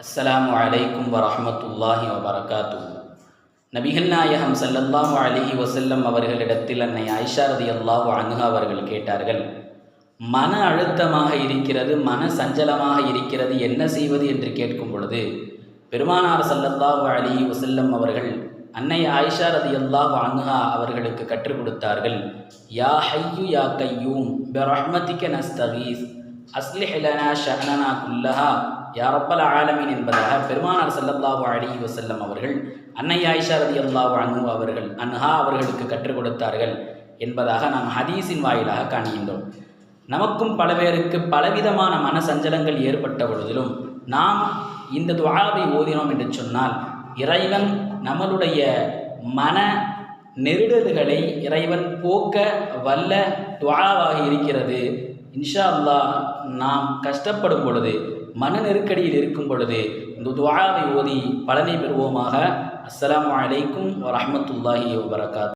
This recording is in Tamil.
அஸ்லாம் வலைக்கும் வரமத்துல்லாஹி வபரகாத்து நபிகள் நாயகம் ஸல்லல்லாஹு அலிஹி வசல்லம் அவர்களிடத்தில் அன்னை ஆயிஷாரதி அல்லாஹ் அன்ஹா அவர்கள் கேட்டார்கள் மன அழுத்தமாக இருக்கிறது மன சஞ்சலமாக இருக்கிறது என்ன செய்வது? என்று கேட்கும் பொழுது பெருமானார் ஸல்லல்லாஹு அலிஹி வசல்லம் அவர்கள் அன்னை ஆயிஷா ரதியல்லாஹு அன்ஹா அவர்களுக்கு கற்றுக் கொடுத்தார்கள் யா ஹையு யா கையூம் பிரஹ்மதிக நஸ்தகீஸ் அஸ்லிஹ் ஷஹனனா குல்லஹா யா ரப்பல் என்பதாக பெருமானார் செல்லல்லாஹு அலி வசல்லம் அவர்கள் அன்னை ஆயிஷா ரதியல்லாஹு அன்ஹு அவர்கள் அன்ஹா அவர்களுக்கு கற்றுக் கொடுத்தார்கள் என்பதாக நாம் ஹதீஸின் வாயிலாக காண்கின்றோம். நமக்கும் பல பேருக்கு பலவிதமான மன சஞ்சலங்கள் ஏற்பட்ட பொழுதிலும் நாம் இந்த துவாவை ஓதினோம் என்று சொன்னால் இறைவன் நம்மளுடைய மன நெருடல்களை இறைவன் போக்க வல்ல துவாவாக இருக்கிறது. இன்ஷா அல்லாஹ் நாம் கஷ்டப்படும் பொழுது மன நெருக்கடியில் இருக்கும் பொழுது இந்த துவாவை ஓதி பலனை பெறுவோமாக. அஸ்லாம் வலைக்கும் வரமத்துல்லாஹி வபரகாத்.